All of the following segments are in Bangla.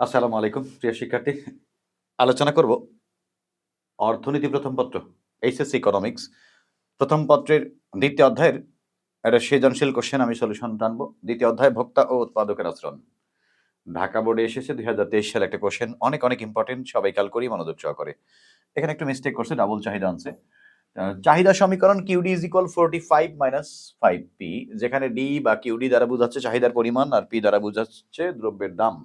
আসসালামু আলাইকুম, প্রিয় শিক্ষার্থী। আলোচনা করব অর্থনীতি প্রথম পত্র, এইচএসসি ইকোনমিক্স প্রথম পত্রের দ্বিতীয় অধ্যায়ের একটা সৃজনশীল কোশ্চেন আমি সলিউশন টানবো। দ্বিতীয় অধ্যায়, ভোক্তা ও উৎপাদকের আচরণ। ঢাকা বোর্ডে এসেছে দুই হাজার তেইশ সালে একটা কোশ্চেন অনেক অনেক ইম্পর্টেন্ট সবাই কাল করি মনোযোগ করে এখানে একটু মিস্টেক করছে ডাবল চাহিদা আনছে। চাহিদা সমীকরণ QD is equal forty five minus five P যেখানে ডি বা কিউডি দ্বারা বোঝাচ্ছে চাহিদার পরিমাণ আর পি দ্বারা বোঝাচ্ছে দ্রব্যের দাম।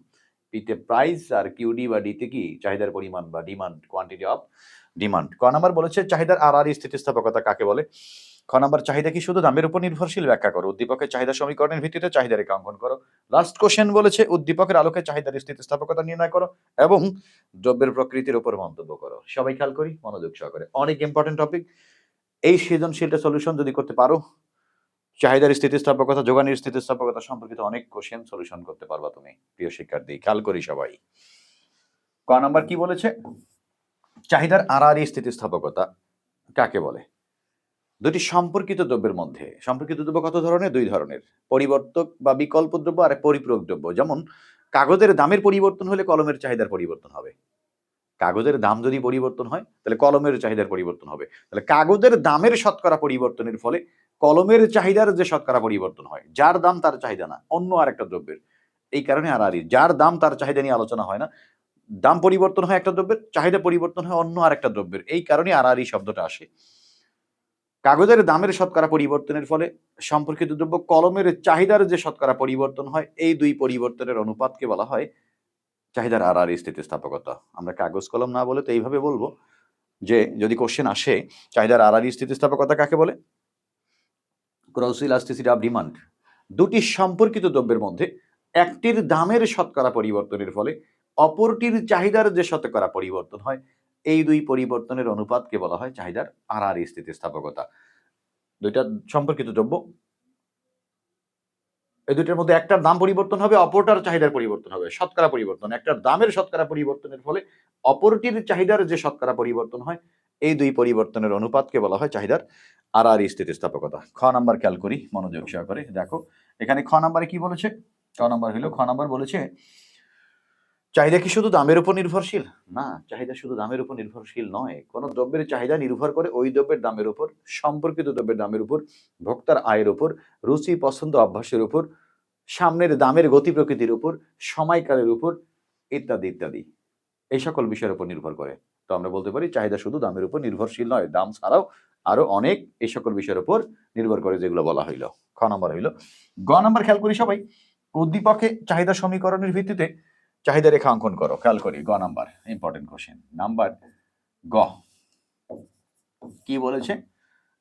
পিতে প্রাইস আর কিউডি বা ডিতে কি চাহিদার পরিমাণ বা ডিমান্ড কোয়ান্টিটি অফ ডিমান্ড ক নাম্বার বলেছে চাহিদার আর আর স্থিতিস্থাপকতা কাকে বলে? খ নাম্বার চাহিদা কি শুধু দামের উপর নির্ভরশীল? ব্যাখ্যা করো। উদ্দীপকের চাহিদা সমীকরণের ভিত্তিতে চাহিদা রেখা অঙ্কন করো। লাস্ট কোশ্চেন বলেছে উদ্দীপকের আলোকে চাহিদার স্থিতিস্থাপকতা নির্ণয় করো এবং দ্রব্যের প্রকৃতির উপর মন্তব্য করো। সবাই খেয়াল করি, মনোযোগ সহকারে। অনেক ইম্পর্টেন্ট টপিক এই সৃজনশীলটা সলিউশন যদি করতে পারো চাহিদার স্থিতিস্থাপকতা, যোগানের স্থিতিস্থাপকতা সম্পর্কিত অনেক কোশ্চেন সলিউশন করতে পারবা তুমি, প্রিয় শিক্ষার্থী। খেয়াল করি সবাই। ক নাম্বার কি বলেছে? চাহিদার আড়াআড়ি স্থিতিস্থাপকতা কাকে বলে? দুটি সম্পর্কিত দ্রব্যের মধ্যে। সম্পর্কিত দ্রব্য কত ধরনের? দুই ধরনের। পরিবর্তক বা বিকল্প দ্রব্য আর পরিপূরক দ্রব্য। যেমন, কাগজের দামের পরিবর্তন হলে কলমের চাহিদার পরিবর্তন হবে। কাগজের দাম যদি পরিবর্তন হয়, তাহলে কলমের চাহিদার পরিবর্তন হবে। তাহলে কাগজের দামের শতকরা পরিবর্তনের ফলে কলমের চাহিদার যে শতকরা পরিবর্তন হয়, যার দাম তার চাহিদা না, অন্য আরেকটা দ্রব্যের। এই কারণে আর আরই, যার দাম তার চাহিদা নিয়ে আলোচনা হয় না, দাম পরিবর্তন হয় একটা দ্রব্যের, চাহিদা পরিবর্তন হয় অন্য আরেকটা দ্রব্যের। এই কারণে আর আরই শব্দটা আসে। কাগজের দামের শতকরা পরিবর্তনের ফলে সম্পর্কিত দ্রব্য কলমের চাহিদার যে শতকরা পরিবর্তন হয়, এই দুই পরিবর্তনের অনুপাতকে বলা হয় চাহিদার আর আর স্থিতিস্থাপকতা। আমরা কাগজ কলম না বলে তো এইভাবে বলব যে, যদি কোশ্চেন আসে, চাহিদার আর আর স্থিতিস্থাপকতা কাকে বলে? ক্রস ইলাস্টিসিটি অফ ডিমান্ড দুটি সম্পর্কিত দ্রব্যের মধ্যে একটির দামের শতকরা পরিবর্তনের ফলে অপরটির চাহিদার যে শতকরা পরিবর্তন হয়, এই দুই পরিবর্তনের অনুপাতকে বলা হয় চাহিদার আর আর স্থিতিস্থাপকতা। দুইটা সম্পর্কিত দ্রব্য এই দুটোর মধ্যে একটার দাম পরিবর্তন হবে, অপরটার চাহিদার পরিবর্তন হবে। শতকরা পরিবর্তন। একটার দামের শতকরা পরিবর্তনের ফলে অপরটির চাহিদার যে শতকরা পরিবর্তন হয়, এই দুই পরিবর্তনের অনুপাতকে বলা হয় চাহিদার আর আর স্থিতিস্থাপকতা। খ নাম্বার খেয়াল করি, মনোযোগ সহকারে। দেখো, এখানে খ নাম্বারে কি বলেছে? ক নাম্বার হলো খ নাম্বার বলেছে চাহিদা কি শুধু দামের উপর নির্ভরশীল? না, চাহিদা শুধু দামের উপর নির্ভরশীল নয়। কোনো দ্রব্যের চাহিদা নির্ভর করে ওই দ্রব্যের দামের উপর, সম্পর্কিত দ্রব্যের দামের উপর, ভোক্তার আয়ের উপর, রুচি, পছন্দ, অভ্যাসের উপর, সামনের দামের গতি প্রকৃতির উপর, সময়কালের উপর, ইত্যাদি ইত্যাদি। এই সকল বিষয়ের উপর নির্ভর করে। তো আমরা বলতে পারি, চাহিদা শুধু দামের উপর নির্ভরশীল নয়, দাম ছাড়াও আরও অনেক এই সকল বিষয়ের উপর নির্ভর করে যেগুলো বলা হইল। খ নম্বর হইল, গ নম্বর খেয়াল করি সবাই, উদ্দীপকে চাহিদা সমীকরণের ভিত্তিতে চাহিদা রেখা অঙ্কন করো, খেয়াল করি, গ নাম্বার ইম্পর্টেন্ট কোশ্চেন নাম্বার গ। কি বলেছে?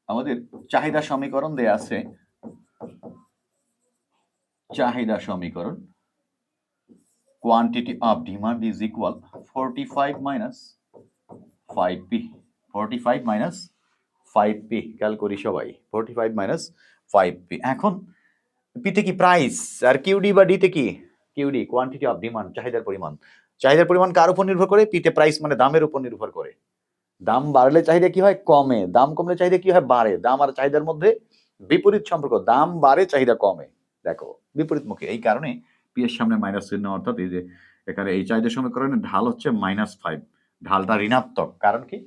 আমাদের চাহিদা সমীকরণ দেয়া আছে। চাহিদা সমীকরণ quantity of demand is equal forty five minus five P forty five minus five P খেয়াল করি সবাই forty five minus five P এখন পিতে কি প্রাইস আর কিউডি বা ডিতে কি? কিউডি কোয়ান্টিটি অফ ডিমান্ড চাহিদার পরিমাণ। চাহিদার পরিমাণ কার উপর নির্ভর করে? পিতে প্রাইস মানে দামের উপর নির্ভর করে। দাম বাড়লে চাহিদা কি হয়? কমে। দাম কমলে চাহিদা কি হয়? বাড়ে। দাম আর চাহিদার মধ্যে বিপরীত সম্পর্ক। দাম বাড়ে, চাহিদা কমে। দেখো, বিপরীতমুখী। এই কারণে পি এর সামনে মাইনাস চিহ্ন অর্থাৎ এই যে এখানে এই চাহিদা সমীকরণের ঢাল হচ্ছে মাইনাস ফাইভ ঢালটা ঋণাত্মক। কারণ কি?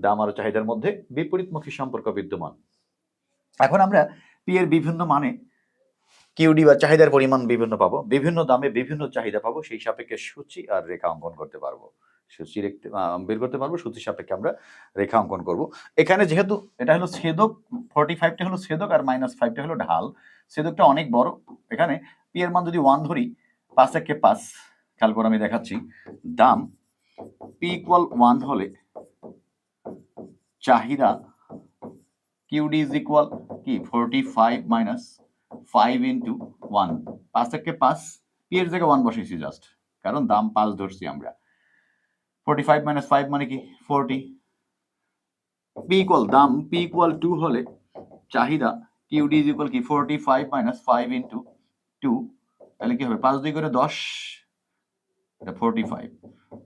দাম আর চাহিদার মধ্যে বিপরীতমুখী সম্পর্ক বিদ্যমান। এখন আমরা পি এর বিভিন্ন মানে কিউডি বা চাহিদার পরিমাণ বিভিন্ন পাবো, বিভিন্ন দামে বিভিন্ন চাহিদা পাবো, সেই সাপেক্ষে সূচি আর রেখা অঙ্কন করতে পারব। সূচি বের করতে পারব, সূচি সাপেক্ষে আমরা রেখা অঙ্কন করব। এখানে যেহেতু এটা হলো ছেদক ফর্টি ফাইভটা হলো ছেদক আর মাইনাস ফাইভটা হলো ঢাল। ছেদকটা অনেক বড়। এখানে পি এর মান যদি ওয়ান ধরি, পাঁচ একে পাঁচ, খেয়াল করে আমি দেখাচ্ছি, দাম পি ইকুয়াল ওয়ান হলে চাহিদা কিউডি ইজ ইকুয়াল কি? Forty five minus five into one পাঁচ থেকে পাঁচ পি এর জায়গায় ওয়ান বসেছি জাস্ট কারণ দাম পাঁচ ধরছি আমরা। ফোরটি ফাইভ মাইনাস ফাইভ মানে কি? ফোরটি পি ইকুয়াল দাম পি ইকুয়াল টু হলে চাহিদা কিউডি ইজ ইকুয়াল কি? Forty five minus five into two তাহলে কি হবে? পাঁচ দুই করে দশ, এটা ফোরটি ফাইভ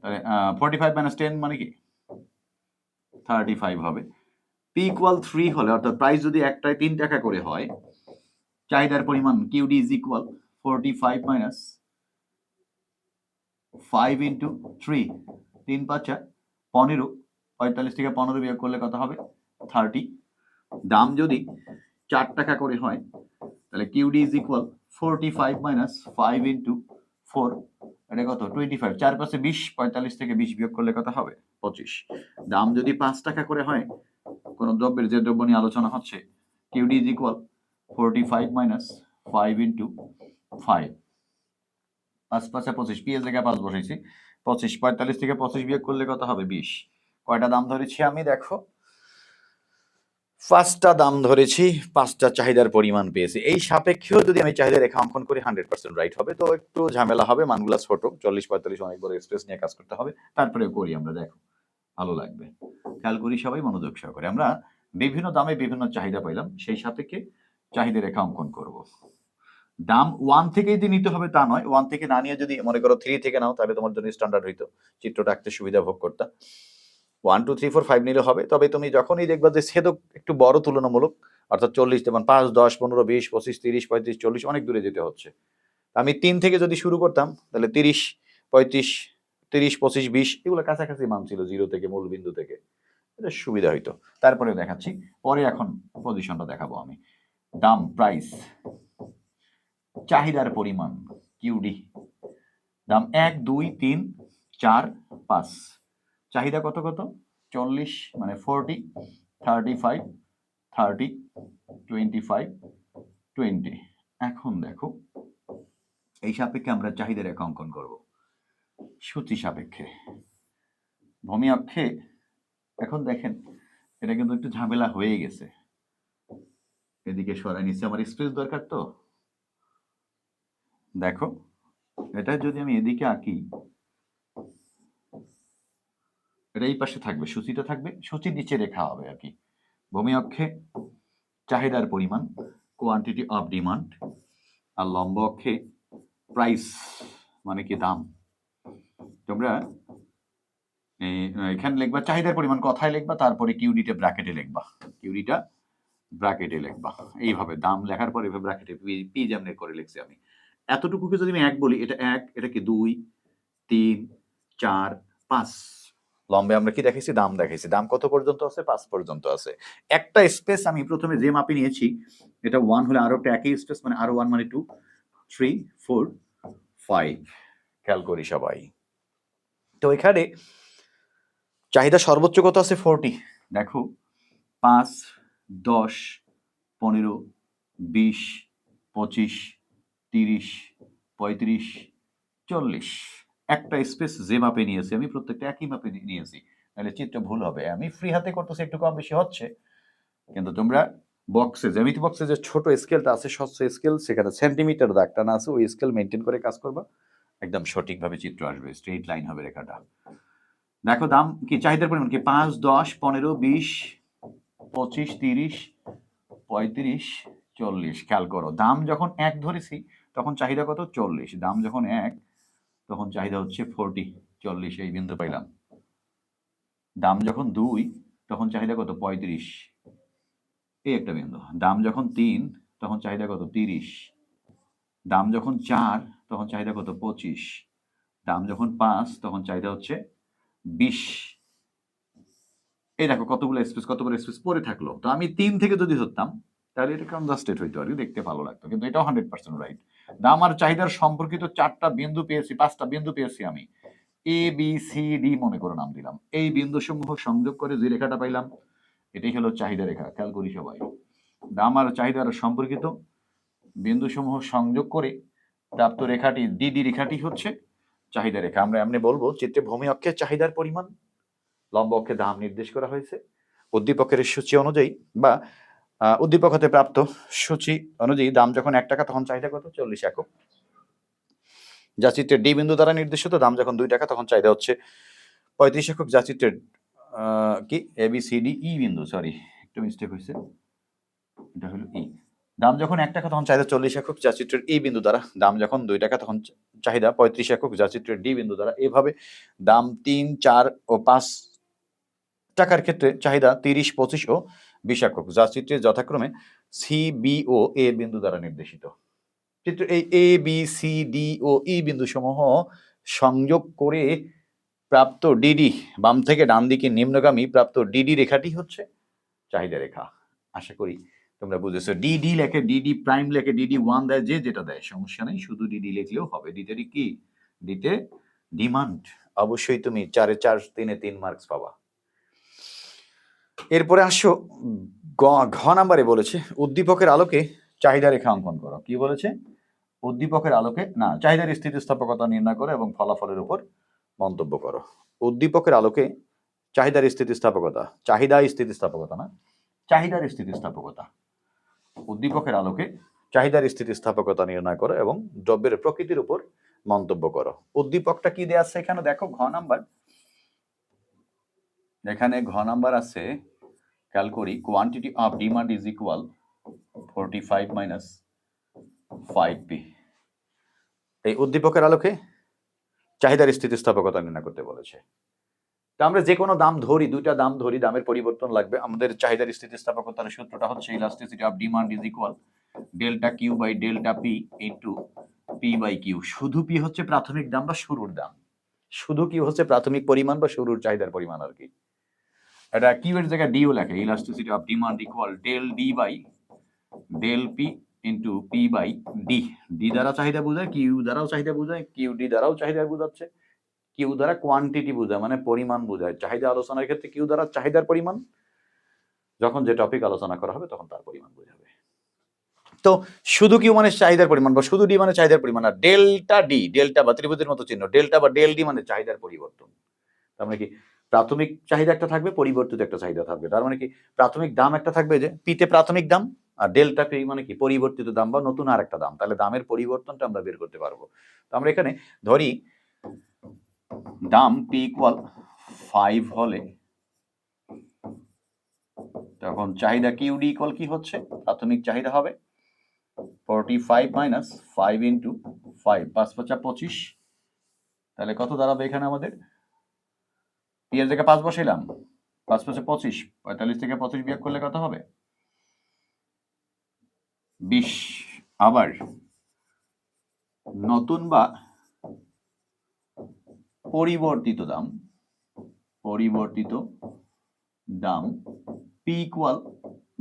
তাহলে ফোরটি ফাইভ মাইনাস টেন মানে কি? থার্টি ফাইভ হবে। পি ইকুয়াল থ্রি হলে, অর্থাৎ প্রাইস যদি একটায় তিন টাকা করে হয় চাহিদার পরিমাণ QD is equal forty five minus five into three তিন পাঁচা পনেরো, পঁয়তাল্লিশ থেকে পনেরো বিয়োগ করলে কত হবে? থার্টি দাম যদি চার টাকা করে হয়, তাহলে QD is equal forty five minus five into four এটা কত? টোয়েন্টি ফাইভ চার পাশে বিশ, পঁয়তাল্লিশ থেকে বিশ বিয়োগ করলে কত হবে? পঁচিশ. দাম যদি পাঁচ টাকা করে হয়, কোনো দ্রব্যের যে দ্রব্য নিয়ে আলোচনা হচ্ছে QD is equal forty five minus five into five পাঁচ পাঁচে পঁচিশ পিএস জায়গায় পাঁচ বসেছি পঁচিশ, পঁয়তাল্লিশ থেকে পঁচিশ বিয়োগ করলে কত হবে? বিশ। কয়টা দাম ধরেছি আমি? দেখো। পাঁচটা দাম ধরেছি, পাঁচটা চাহিদার পরিমাণ পেয়েছি। এই সাপেক্ষেও যদি আমি চাহিদা রেখা অঙ্কন করি হান্ড্রেড পার্সেন্ট রাইট হবে। তো একটু ঝামেলা হবে, মানগুলা ছোট। চল্লিশ, পঁয়তাল্লিশ অনেক বড় এক্সপ্রেস নিয়ে কাজ করতে হবে। তারপরে করি আমরা, দেখো। ভালো লাগবে। খেয়াল করি সবাই, মনোযোগ সহকারে। আমরা বিভিন্ন দামে বিভিন্ন চাহিদা পাইলাম। সেই সাপেক্ষে চাহিদা রেখা অঙ্কন করব। দাম ওয়ান থেকেই যে নিতে হবে তা নয়। ওয়ান থেকে না নিয়ে যদি মনে করো থ্রি থেকে নাও, তাহলে তোমার জন্য স্ট্যান্ডার্ড হইতো। চিত্রটা আঁকতে সুবিধা ভোগ করতা। One two three four five নিলে হবে। তবে তুমি যখনই দেখবা যে ছেদক একটু বড় তুলনামূলক, অর্থাৎ চল্লিশ যেমন পাঁচ, দশ, পনেরো, বিশ, পঁচিশ, তিরিশ, পঁয়ত্রিশ, চল্লিশ, অনেক দূরে যেতে হচ্ছে। আমি তিন থেকে যদি শুরু করতাম, তাহলে তিরিশ, পঁয়ত্রিশ, তিরিশ, পঁচিশ, বিশ, এগুলো কাছাকাছি মান ছিল জিরো থেকে, মূল বিন্দু থেকে। এটা সুবিধা হইতো। তারপরে দেখাচ্ছি। পরে এখন পজিশনটা দেখাবো আমি। দাম প্রাইস চাহিদার পরিমাণ কিউডি দাম এক, দুই, তিন, চার, পাঁচ। চাহিদা কত কত? চল্লিশ মানে forty thirty five thirty twenty five twenty এখন দেখো, এই সাপেক্ষে আমরা চাহিদা রেখা অঙ্কন করব। সূচি সাপেক্ষে। ভূমি অক্ষে, এখন দেখেন, এটা কিন্তু একটু ঝামেলা হয়ে গেছে। এদিকে সরাই নিচ্ছে। আমার স্পেস দরকার তো। দেখো, এটা যদি আমি এদিকে আঁকি, এটা এই পাশে থাকবে, সূচিটা থাকবে সূচির নিচে রেখা হবে আর কি। ভূমি অক্ষে, চাহিদার পরিমাণ কোয়ান্টিটি অফ ডিমান্ড আর লম্ব অক্ষে প্রাইস মানে কি দাম। তোমরা এখানে লিখবা, চাহিদার পরিমাণ কথায় লিখবা, তারপরে কিউডিটা ব্র্যাকেটে লিখবা। কিউডিটা ব্র্যাকেটে লিখবা। এইভাবে দাম লেখার পরে এভাবে ব্র্যাকেটে পি যেমন করে লিখছি আমি। এতটুকুকে যদি আমি এক বলি, এটা এক, এটা কি দুই, তিন, চার, পাঁচ? লম্বে আমরা কি দেখেছি দাম দেখেছি দাম কত পর্যন্ত আছে? পাঁচ পর্যন্ত আছে। একটা স্পেস আমি প্রথমে যে মাপে নিয়েছি, এটা ওয়ান হলে আরও একটা একই স্পেস মানে আরও ওয়ান মানে টু থ্রি ফোর ফাইভ খেয়াল করি সবাই। তো এখানে চাহিদা সর্বোচ্চ কত আছে? ফোরটি দেখো, পাঁচ দশ, পনেরো, বিশ, পঁচিশ, তিরিশ, পঁয়ত্রিশ, চল্লিশ। একটা স্পেস যে মাপে নিয়েছি, আমি প্রত্যেকটা একই মাপে নিয়েছি। তাহলে চিত্র ভুল হবে। আমি ফ্রি হাতে করতেছি, একটু কম বেশি হচ্ছে। কিন্তু তোমরা বক্সে জ্যামিতি বক্সে যে ছোট স্কেলটা আছে, স্বচ্ছ স্কেল সেখানে সেন্টিমিটার দাগটা না আছে, ওই স্কেল মেনটেন করে কাজ করবা। একদম সঠিকভাবে চিত্র আসবে স্ট্রেট লাইন হবে রেখাটা। দেখো দাম কি? চাহিদার পরিমাণ কি? পাঁচ, দশ, পনেরো, বিশ পঁচিশ, তিরিশ, পঁয়ত্রিশ, চল্লিশ। খেয়াল করো, দাম যখন এক ধরেছি, তখন চাহিদা কত? চল্লিশ। দাম যখন এক, তখন চাহিদা হচ্ছে ফোরটি চল্লিশ এই বিন্দু পাইলাম। দাম যখন দুই, তখন চাহিদা কত? পঁয়ত্রিশ। এই একটা বিন্দু। দাম যখন তিন, তখন চাহিদা কত? তিরিশ। দাম যখন চার, তখন চাহিদা কত? পঁচিশ। দাম যখন পাঁচ, তখন চাহিদা হচ্ছে বিশ। এই দেখো কতগুলো স্পেস কতগুলো স্পেস পরে থাকল। তো আমি তিন থেকে যদি ধরতাম তাহলে এটা কনজাস্টেড হইতো আর কি, দেখতে ভালো লাগতো। কিন্তু এটাও হান্ড্রেড পার্সেন্ট রাইট দাম আর চাহিদার সম্পর্কিত চারটা বিন্দু পেয়েছি পাঁচটা বিন্দু পেয়েছি আমি। এ বি সি ডি মনে করে নাম দিলাম। এই বিন্দু সমূহ সংযোগ করে যে রেখাটা পাইলাম এটাই হলো চাহিদা রেখা খেয়াল করি সবাই। দাম আর চাহিদার সম্পর্কিত বিন্দু সমূহ সংযোগ করে প্রাপ্ত রেখাটি ডিডি রেখাটি হচ্ছে চাহিদা রেখা। আমরা এমনি বলব চিত্রে ভূমি অক্ষের চাহিদার পরিমাণ লম্ব অক্ষে দাম নির্দেশ করা হয়েছে। উদ্দীপকের সূচি অনুযায়ী বা উদ্দীপক হতে প্রাপ্ত সূচি অনুযায়ী দাম যখন এক টাকা, তখন চাহিদা কত? চল্লিশ একক। যা চিত্রের ডি বিন্দু দ্বারা নির্দেশিত, দাম যখন দুই টাকা, তখন চাহিদা হচ্ছে পঁয়ত্রিশ একক। যা চিত্রের কি? A B C D E বিন্দু সরি একটু মিস্টেক হয়েছে। এটা হলো ই দাম যখন এক টাকা, তখন চাহিদা চল্লিশ একক। যা চিত্রের ই বিন্দু দ্বারা দাম যখন দুই টাকা, তখন চাহিদা পঁয়ত্রিশ একক। যা চিত্রের ডি বিন্দু দ্বারা এভাবে দাম তিন, চার ও পাঁচ টাকার ক্ষেত্রে চাহিদা তিরিশ, পঁচিশ ও বিশ যা চিত্রে যথাক্রমে সি বি ও এ বিন্দু দ্বারা নির্দেশিত। চিত্র এই এ বি সি ডি ও ই বিন্দু সমূহ সংযোগ করে প্রাপ্ত ডিডি বাম থেকে ডান দিকে নিম্নগামী প্রাপ্ত ডিডি রেখাটি হচ্ছে চাহিদা রেখা। আশা করি তোমরা বুঝেছ। ডিডি লেখে ডিডি প্রাইম লেখে ডিডি ওয়ান দেয়, যে যেটা দেয়, সমস্যা নেই। শুধু ডিডি লিখলেও হবে। ডিটারি কি? ডিতে ডিমান্ড অবশ্যই তুমি চারে চার, তিনে তিন মার্কস পাবা। এরপরে আসো ঘ নাম্বারে বলেছে, উদ্দীপকের আলোকে চাহিদা রেখা অঙ্কন করো। কি বলেছে? উদ্দীপকের আলোকে, না, চাহিদার স্থিতিস্থাপকতা নির্ণয় করো এবং ফলাফলের উপর মন্তব্য করো। উদ্দীপকের আলোকে চাহিদার স্থিতিস্থাপকতা চাহিদা স্থিতিস্থাপকতা না, চাহিদার স্থিতিস্থাপকতা। উদ্দীপকের আলোকে চাহিদার স্থিতিস্থাপকতা নির্ণয় করো এবং দ্রব্যের প্রকৃতির উপর মন্তব্য করো। উদ্দীপকটা কি দেওয়া আছে এখানে? দেখো, ঘ নাম্বার। এখানে ঘ নাম্বার আছে, খেয়াল করি quantity of demand is equal forty five minus five P এই উদ্দীপকের আলোকে চাহিদার স্থিতিস্থাপকতা নির্ণয় করতে বলেছে। তা আমরা যে কোনো দাম ধরি, দুইটা দাম ধরি, দামের পরিবর্তন লাগবে, আমাদের চাহিদার স্থিতিস্থাপকতার সূত্রটা হচ্ছে elasticity of demand is equal delta Q by delta P into P by Q শুধু পি হচ্ছে প্রাথমিক দাম বা শুরুর দাম। শুধু কিউ হচ্ছে প্রাথমিক পরিমাণ বা শুরুর চাহিদার পরিমাণ আর কি। এটা কিউ এর জায়গায় ডিও লেখে? Elasticity of demand equal del D by del P into P by D D দ্বারা চাহিদা বোঝায় কিউ দ্বারাও চাহিদা বোঝায় কিউ ডি দ্বারাও চাহিদা বোঝাচ্ছে। কিউ দ্বারা কোয়ান্টিটি বোঝায় মানে পরিমাণ বোঝায়। চাহিদা আলোচনার ক্ষেত্রে কিউ দ্বারা চাহিদার পরিমাণ, যখন যে টপিক আলোচনা করা হবে, তখন তার পরিমাণ বোঝাবে। তো শুধু কিউ মানে চাহিদার পরিমাণ বা শুধু ডি মানে চাহিদার পরিমাণ, আর ডেল্টা ডি ডেল্টা বা ত্রিভুজের মতো চিহ্ন ডেল্টা বা ডেল ডি মানে চাহিদার পরিবর্তন। তার মানে কি? প্রাথমিক চাহিদা একটা থাকবে, পরিবর্তিত একটা চাহিদা থাকবে। তার মানে কি? প্রাথমিক দাম একটা থাকবে যে পিতে প্রাথমিক দাম আর ডেল্টা পি মানে কি? পরিবর্তিত দাম বা নতুন আর একটা দাম। তাহলে দামের পরিবর্তনটা আমরা বের করতে পারব। তো আমরা এখানে ধরি, দাম পি ইকুয়াল ফাইভ হলে তখন চাহিদা কিউডি ইকুয়াল কি হচ্ছে? প্রাথমিক চাহিদা হবে forty five minus five into five পাঁচ পাঁচা পঁচিশ। তাহলে কত দাঁড়াবে এখানে আমাদের? পি এর জায়গায় পাঁচ বসাইলাম। পাঁচ পাঁচে পঁচিশ, পঁয়তাল্লিশ থেকে পঁচিশ বিয়োগ করলে কত হবে? বিশ। আবার নতুন বা পরিবর্তিত দাম পরিবর্তিত দাম পি ইকুয়াল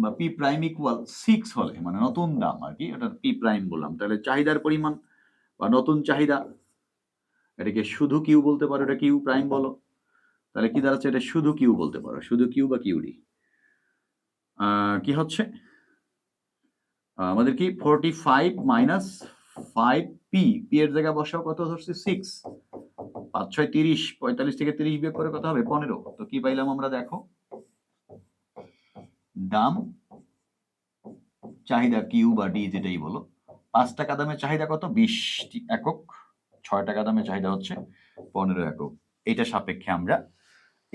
বা পি প্রাইম ইকুয়াল সিক্স হলে মানে নতুন দাম আর কি, এটা পি প্রাইম বললাম। তাহলে চাহিদার পরিমাণ বা নতুন চাহিদা, এটাকে শুধু কিউ বলতে পারো, এটা কিউ প্রাইম বলো। তাহলে কি দাঁড়াচ্ছে? এটা শুধু কিউ বলতে পারো। শুধু কিউ বা কিউডি। কি হচ্ছে? আমাদের কি? Forty five minus five P P এর জায়গায় বসাও কত ধরছে? সিক্স পাঁচ, ছয়, তিরিশ। পঁয়তাল্লিশ থেকে তিরিশ বিয়োগ করে কত হবে? পনেরো। তো কি পাইলাম আমরা? দেখো। দাম, চাহিদা কিউ বা ডি যেটাই বলো। পাঁচ টাকা দামের চাহিদা কত? বিশটি একক। ছয় টাকা দামের চাহিদা হচ্ছে পনেরো একক। এটা সাপেক্ষে আমরা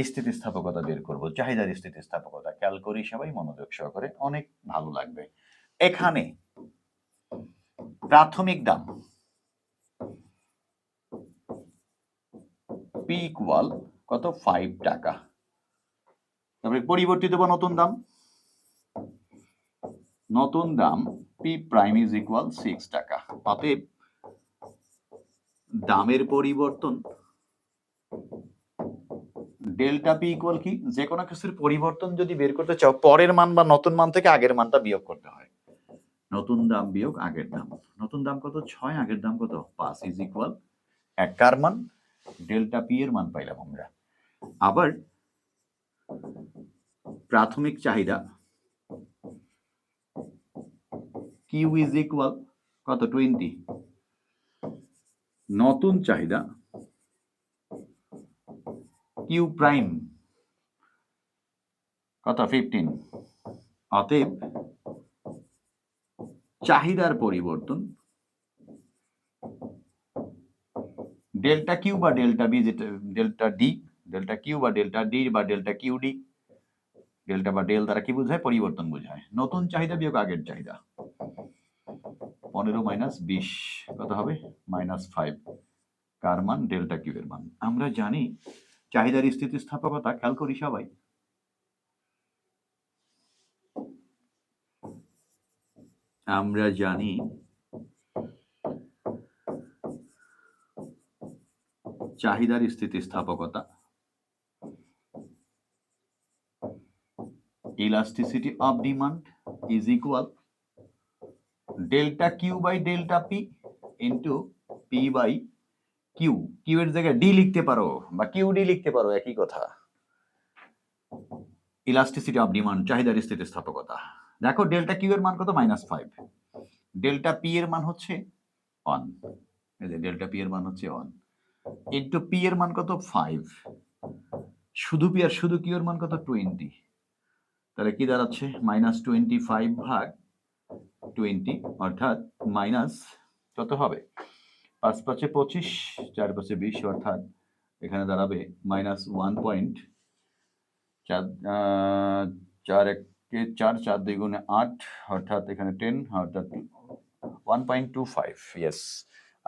স্থিতিস্থাপকতা বের করব, চাহিদার স্থিতিস্থাপকতা। খেয়াল করি সবাই, মনোযোগ সহকারে, অনেক ভালো লাগবে। এখানে প্রাথমিক দাম। পি ইকুয়াল কত? ফাইভ টাকা। তারপরে পরিবর্তিত বা নতুন দাম? নতুন দাম P prime is equal six টাকা। অতএব দামের পরিবর্তন ডেল্টা পি ইকুয়াল কি? যে কোনো কিছুর পরিবর্তন যদি বের করতে চাও, পরের মান বা নতুন মান থেকে আগের মানটা বিয়োগ করতে হয়। নতুন দাম বিয়োগ আগের দাম। নতুন দাম কত? ছয়, আগের দাম কত? পাঁচ ইজ ইকুয়াল এক কার মান? ডেল্টা পি এর মান পাইলাম আমরা। আবার প্রাথমিক চাহিদা কিউ ইজ ইকুয়াল কত? টোয়েন্টি নতুন চাহিদা কিউ প্রাইম কত? ফিফটিন অতএব চাহিদার পরিবর্তন। ডেল্টা কিউ বা ডেল্টা বি যেটা, ডেল্টা ডি ডেল্টা কিউ বা ডেল্টা ডি বা ডেল্টা কিউ ডি ডেল্টা বা ডেল দ্বারা কি বোঝায়? পরিবর্তন বোঝায়। নতুন চাহিদা বিয়োগ আগের চাহিদা। পনেরো মাইনাস বিশ, কত হবে? মাইনাস ফাইভ কার মান? ডেল্টা কিউ এর মান। আমরা জানি চাহিদার স্থিতিস্থাপকতা খেয়াল করি সবাই। আমরা জানি চাহিদার স্থিতিস্থাপকতা। Elasticity of demand is equal delta Q by delta P into P by q Q এর জায়গায় ডি লিখতে পারো বা কিউ ডি লিখতে পারো, একই কথা। ইলাস্টিসিটি অফ ডিমান্ড চাহিদার স্থিতিস্থাপকতা। দেখো ডেল্টা কিউ এর মান কত? মাইনাস ফাইভ ডেল্টা পি এর মান হচ্ছে অন এই যে ডেল্টা পি এর মান হচ্ছে অন ইন্টু পি এর মান কত? ফাইভ শুধু পি আর শুধু কিউ এর মান কত? টোয়েন্টি তাহলে কি দাঁড়াচ্ছে? মাইনাস টোয়েন্টি ফাইভ ভাগ টোয়েন্টি অর্থাৎ মাইনাস কত হবে? পাঁচ পাঁচে পঁচিশ, চার পাঁচে বিশ, অর্থাৎ এখানে দাঁড়াবে মাইনাস ওয়ান পয়েন্ট চার চার একে চার চার দুই গুণে আট, অর্থাৎ এখানে টেন অর্থাৎ one point two five yes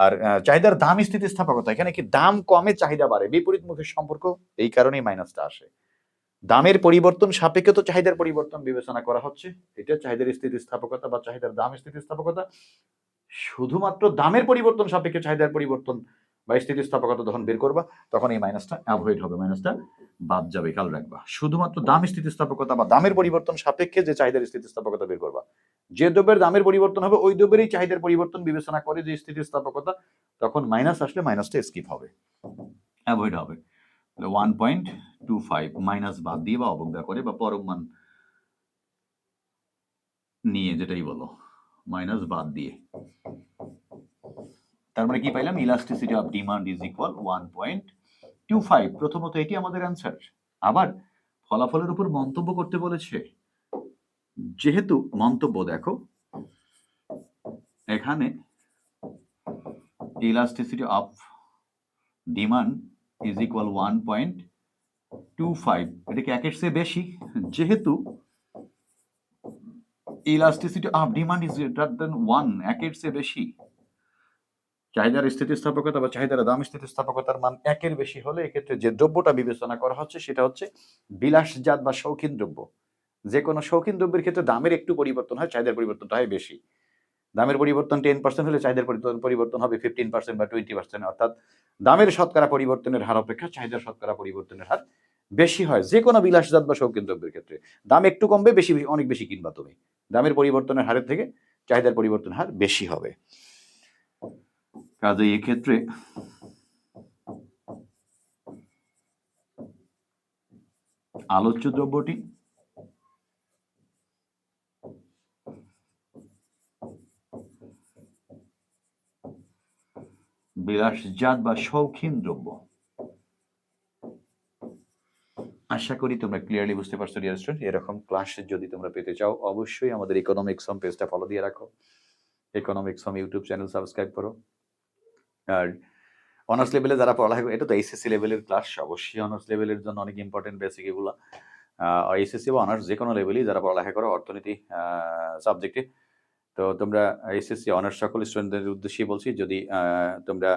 আর চাহিদার দাম স্থিতিস্থাপকতা, এখানে কি দাম কমে, চাহিদা বাড়ে? বিপরীত মুখের সম্পর্ক, এই কারণেই মাইনাসটা আসে। দামের পরিবর্তন সাপেক্ষে তো চাহিদার পরিবর্তন বিবেচনা করা হচ্ছে। এটা চাহিদার স্থিতিস্থাপকতা বা চাহিদার দাম স্থিতিস্থাপকতা। শুধুমাত্র দামের পরিবর্তন, সাপেক্ষে চাহিদার পরিবর্তন বা স্থিতিস্থাপকতা যখন বের করবা, তখন এই মাইনাসটা অ্যাভয়েড হবে মাইনাসটা বাদ যাবে, খেয়াল রাখবা। শুধুমাত্র দাম স্থিতিস্থাপকতা বা দামের পরিবর্তন, সাপেক্ষে যে চাহিদার স্থিতিস্থাপকতা বের করবা, যে দ্রব্যের দামের পরিবর্তন হবে, ওই দ্রব্যেরই চাহিদার পরিবর্তন বিবেচনা করে যে স্থিতিস্থাপকতা, তখন মাইনাস আসলে মাইনাসটা স্কিপ হবে। অ্যাভয়েড হবে। One point two five minus বাদ দিয়ে বা অবজ্ঞা করে বা পরম নিয়ে যেটাই বলো। মাইনাস বাদ দিয়ে। তার মানে কি পাইলাম? Elasticity of demand is equal one point two five প্রথমত এটি আমাদের অ্যান্সার আবার ফলাফলের উপর মন্তব্য করতে বলেছে। যেহেতু মন্তব্য দেখো, এখানে elasticity of demand is equal one point two five এটা কি একের চেয়ে বেশি? যেহেতু elasticity of demand is greater than one একের চেয়ে বেশি। চাহিদার স্থিতিস্থাপকতা বা চাহিদার দাম স্থিতিস্থাপকতার মান একের বেশি হলে এক্ষেত্রে যে দ্রব্যটা বিবেচনা করা হচ্ছে, সেটা হচ্ছে বিলাসজাত বা শৌখিন দ্রব্য। যে কোনো শৌখিন দ্রব্যের ক্ষেত্রে দামের একটু পরিবর্তন হয়, চাহিদার পরিবর্তনটা হয় বেশি। দামের পরিবর্তন টেন পার্সেন্ট হলে চাহিদার পরিবর্তন হবে ফিফটিন পার্সেন্ট বা টোয়েন্টি পার্সেন্ট অর্থাৎ দামের শতকরা পরিবর্তনের হার অপেক্ষা চাহিদার শতকরা পরিবর্তনের হার বেশি হয় যে কোনো বিলাসজাত বা শৌখিন দ্রব্যের ক্ষেত্রে। দাম একটু কমবে, বেশি, অনেক বেশি কিনবা তুমি। দামের পরিবর্তনের হারের থেকে চাহিদার পরিবর্তনের হার বেশি হবে। কাজে এক্ষেত্রে আলোচ্য দ্রব্যটি বিলাসজাত বা শৌখিন দ্রব্য। আশা করি তোমরা ক্লিয়ারলি বুঝতে পারছ ডিয়ার স্টুডেন্ট এরকম ক্লাস যদি তোমরা পেতে চাও, অবশ্যই আমাদের ইকোনমিক্স হোম পেজটা ফলো দিয়ে রাখো। Economics home YouTube channel subscribe করো। আর অনার্স লেভেলে যারা পড়ালেখা এটা তো এইচএসসি লেভেলের ক্লাস অবশ্যই অনার্স লেভেলের জন্য অনেক ইম্পর্টেন্ট বেসিক এগুলো। এইচএসসি বা অনার্স যে কোনো লেভেলই যারা পড়ালেখা করো, অর্থনীতি সাবজেক্টে তো তোমরা এইচএসসি অনার্স সকল স্টুডেন্টদের উদ্দেশ্যে বলছি, যদি তোমরা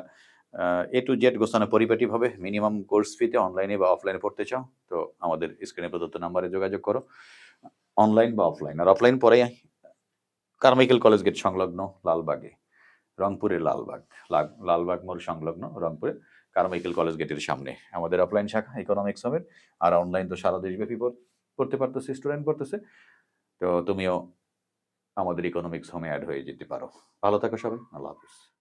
এ টু জেড গোছানো পরিপাটিভাবে মিনিমাম কোর্স ফিতে অনলাইনে বা অফলাইনে পড়তে চাও, তো আমাদের স্ক্রিনে প্রদত্ত নাম্বারে যোগাযোগ করো। অনলাইন বা অফলাইন আর অফলাইন পরে কারমাইকেল কলেজ গেট সংলগ্ন লালবাগে, রংপুরের লালবাগ লালবাগ মোড় সংলগ্ন রংপুরে কারমাইকেল কলেজ গেটের সামনে। আমাদের অফলাইন শাখা ইকোনমিক্স হবে আর অনলাইন তো সারা দেশব্যাপী পড়- পড়তে পারতেছে স্টুডেন্ট পড়তেছে, তো তুমিও আমাদের ইকোনমিক্স হোমে অ্যাড হয়ে যেতে পারো। ভালো থাকো সবাই, আল্লাহ হাফিজ।